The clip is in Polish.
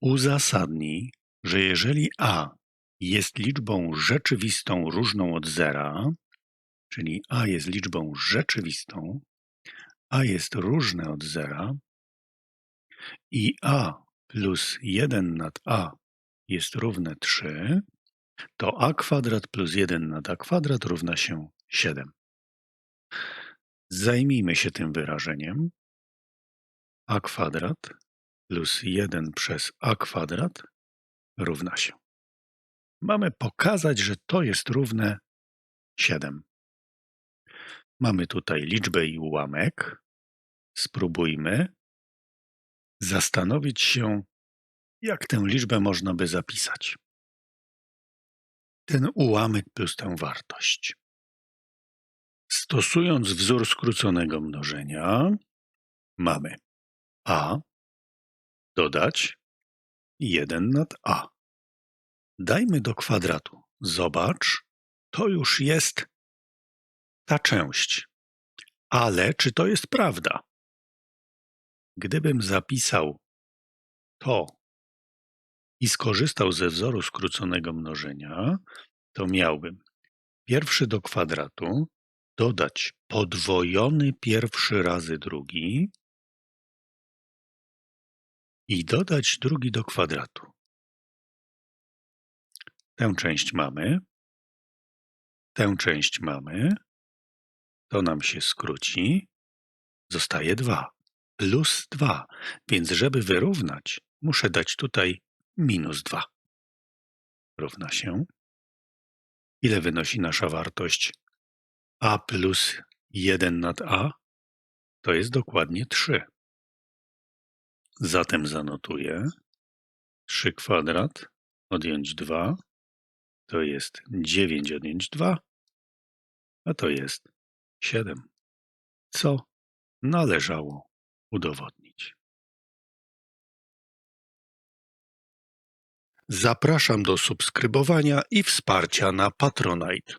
Uzasadnij, że jeżeli a jest liczbą rzeczywistą różną od zera, czyli a jest liczbą rzeczywistą, a jest różne od zera i a plus 1 nad a jest równe 3, to a kwadrat plus 1 nad a kwadrat równa się 7. Zajmijmy się tym wyrażeniem. a kwadrat plus 1 przez a kwadrat równa się. Mamy pokazać, że to jest równe 7. Mamy tutaj liczbę i ułamek. Spróbujmy zastanowić się, jak tę liczbę można by zapisać. Ten ułamek plus tę wartość. Stosując wzór skróconego mnożenia, mamy a dodać 1 nad a. Dajmy do kwadratu. Zobacz, to już jest ta część. Ale czy to jest prawda? Gdybym zapisał to i skorzystał ze wzoru skróconego mnożenia, to miałbym pierwszy do kwadratu dodać podwojony pierwszy razy drugi i dodać drugi do kwadratu. Tę część mamy, tę część mamy, to nam się skróci, zostaje 2 plus 2, więc żeby wyrównać, muszę dać tutaj minus 2. Równa się. Ile wynosi nasza wartość a plus 1 nad a? To jest dokładnie 3. Zatem zanotuję 3 kwadrat odjąć 2 to jest 9 odjąć 2, a to jest 7. Co należało udowodnić. Zapraszam do subskrybowania i wsparcia na Patronite.